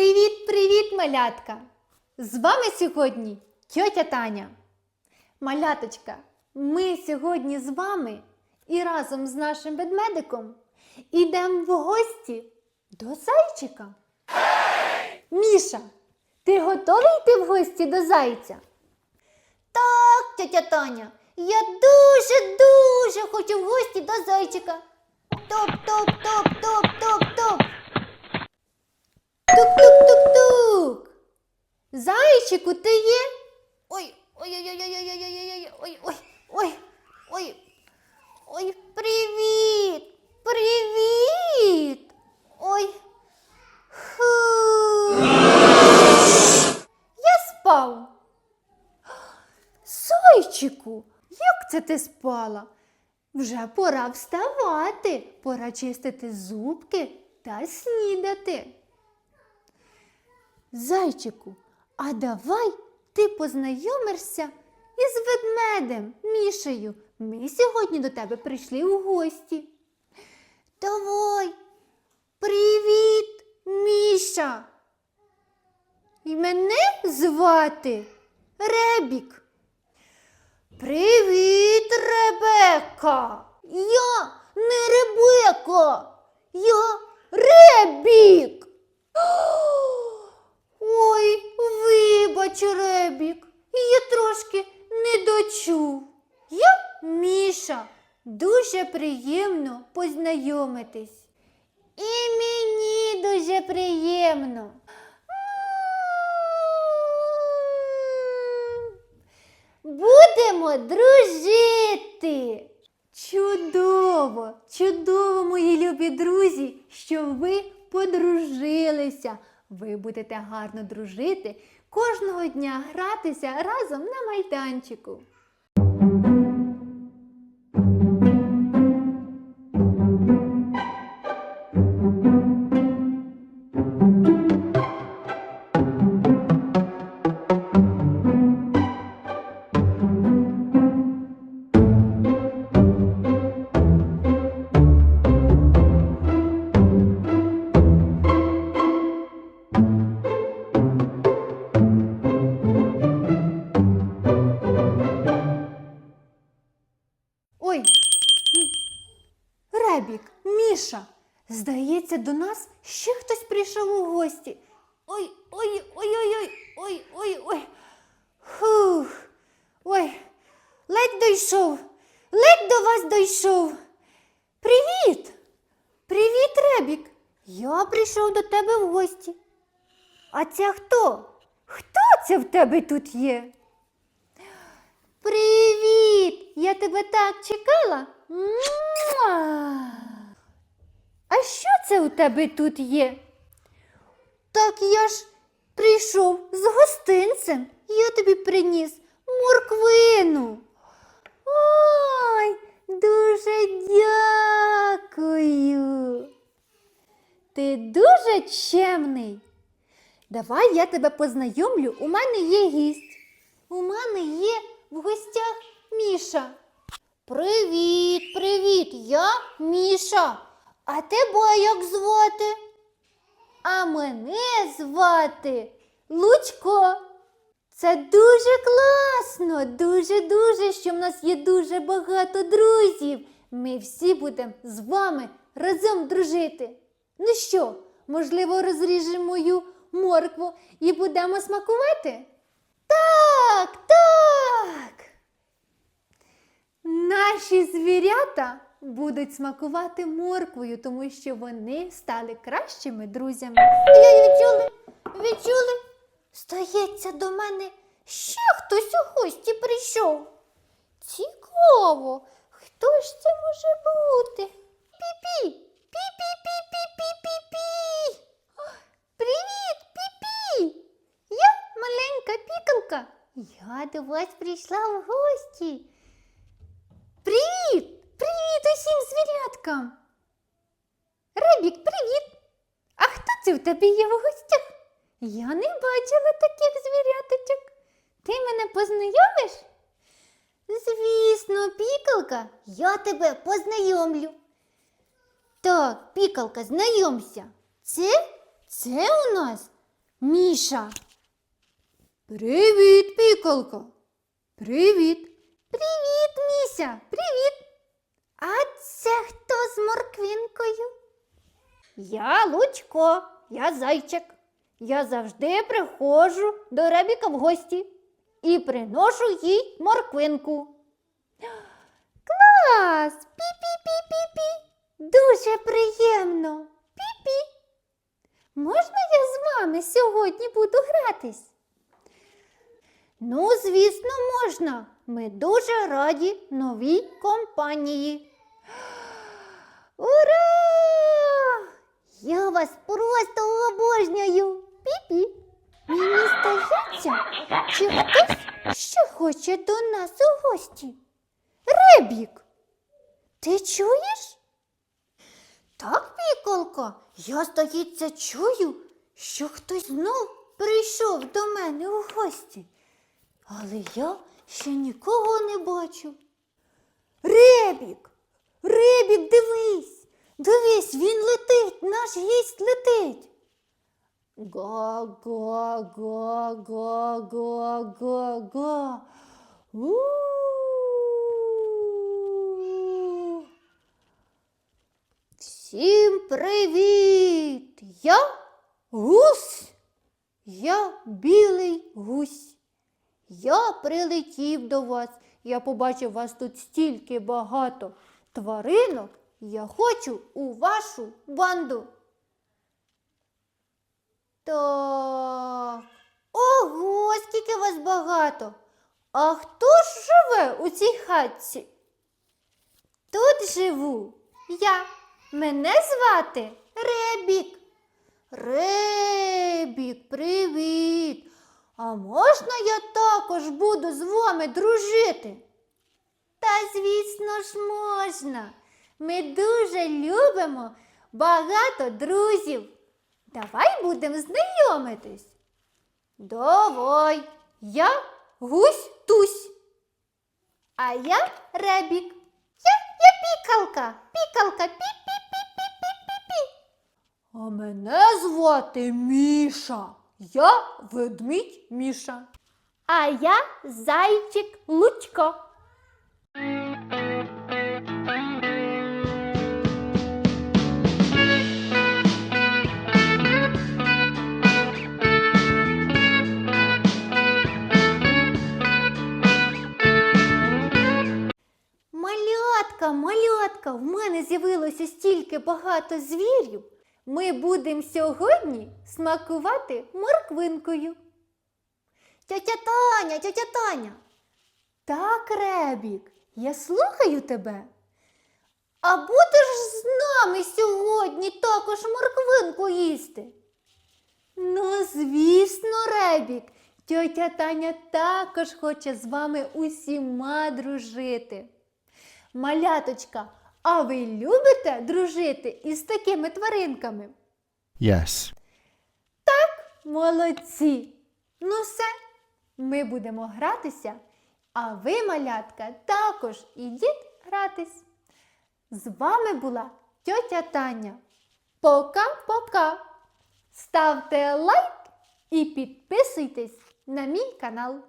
Привіт-привіт, малятка! З вами сьогодні тьотя Таня. Маляточка, ми сьогодні з вами і разом з нашим ведмедиком ідемо в гості до зайчика. Міша, ти готовий йти в гості до зайця? Так, тьотя Таня, я дуже-дуже хочу в гості до зайчика. Топ-топ-топ-топ-топ-топ. Тук-тук-тук-тук. Зайчику, ти є? Ой, ой, ой, ой, ой, привіт, привіт. Ой. Фу. Я спав. Зайчику, як це ти спала? Вже пора вставати, пора чистити зубки та снідати. Зайчику, а давай ти познайомишся із ведмедем Мішею. Ми сьогодні до тебе прийшли у гості. Давай. Привіт, Міша. І мене звати Ребік. Привіт, Ребека. Я не Ребека. Я Ребік. Ой, вибач, Ребік, я трошки не дочув. Я Міша. Дуже приємно познайомитись. І мені дуже приємно. Будемо дружити. Чудово, чудово, мої любі друзі, що ви подружилися. Ви будете гарно дружити, кожного дня гратися разом на майданчику. Здається, до нас ще хтось прийшов у гості. Ой, ой, ой, ой, ой, ой, ой, ой. Фух. Ой, ледь дійшов, ледь до вас дійшов. Привіт! Привіт, Ребік. Я прийшов до тебе в гості. А це хто? Хто це в тебе тут є? Привіт! Я тебе так чекала. Муа! А що це у тебе тут є? Так я ж прийшов з гостинцем. Я тобі приніс морквину. Ой, дуже дякую. Ти дуже чемний. Давай я тебе познайомлю. У мене є гість. У мене є в гостях Міша. Привіт, привіт, я Міша. А тебе як звати? А мене звати Лучко. Це дуже класно, дуже-дуже, що в нас є дуже багато друзів. Ми всі будемо з вами разом дружити. Ну що, можливо, розріжемо мою моркву і будемо смакувати? Так, так. Наші звірята будуть смакувати морквою, тому що вони стали кращими друзями. Я відчули, відчули? Здається, до мене ще хтось у гості прийшов. Цікаво, хто ж це може бути? Пі-пі, пі-пі-пі-пі-пі-пі-пі. Привіт, пі-пі! Я маленька пікалка. Я до вас прийшла в гості. Звіряткам! Ребік, привіт! А хто це в тебе є в гостях? Я не бачила таких звіряточок. Ти мене познайомиш? Звісно, пікалка, я тебе познайомлю. Так, пікалка, знайомся. Це, це у нас Міша. Привіт, піколко. Привіт. Привіт, Міся. Привіт. А це хто з морквинкою? Я Лучко, я зайчик. Я завжди приходжу до Ребіка в гості і приношу їй морквинку. Клас! Пі-пі-пі-пі-пі. Дуже приємно. Пі-пі. Можна я з вами сьогодні буду гратись? Ну, звісно, можна. Ми дуже раді новій компанії. Ура! Я вас просто обожнюю. Пі-пі. Мені здається, чи хтось ще хоче до нас у гості. Ребік, ти чуєш? Так, Піколко, я, здається, чую, що хтось знов прийшов до мене у гості. Але я ще нікого не бачу. Ребік, Ребік, дивись, дивись, він летить, наш гість летить. Га, га, га, га, га, га. У. Всім привіт! Я гусь. Я білий гусь. Я прилетів до вас. Я побачив вас тут стільки багато тваринок. Я хочу у вашу банду. Так. Ого, скільки вас багато. А хто ж живе у цій хатці? Тут живу я. Мене звати Ребік. Ребік, привіт. А можна я також буду з вами дружити? Та, звісно ж, можна. Ми дуже любимо багато друзів. Давай будемо знайомитись. Давай, я гусь тусь. А я Ребік. Я, я пікалка, пікалка, пі-пі-пі-пі-пі-пі-пі. А мене звати Міша. Я ведмідь Міша. А я зайчик Лучко. Малятка, малятка, в мене з'явилося стільки багато звірів. Ми будемо сьогодні смакувати морквинкою. Тьотя Таня, тьотя Таня. Так, Ребік, я слухаю тебе. А будеш з нами сьогодні також морквинку їсти? Ну, звісно, Ребік, тьотя Таня також хоче з вами усіма дружити. Маляточка, а ви любите дружити із такими тваринками? Yes. Так, Молодці! Ну все, ми будемо гратися, а ви, малятка, також ідіть гратись. З вами була тьотя Таня. Пока-пока! Ставте лайк і підписуйтесь на мій канал.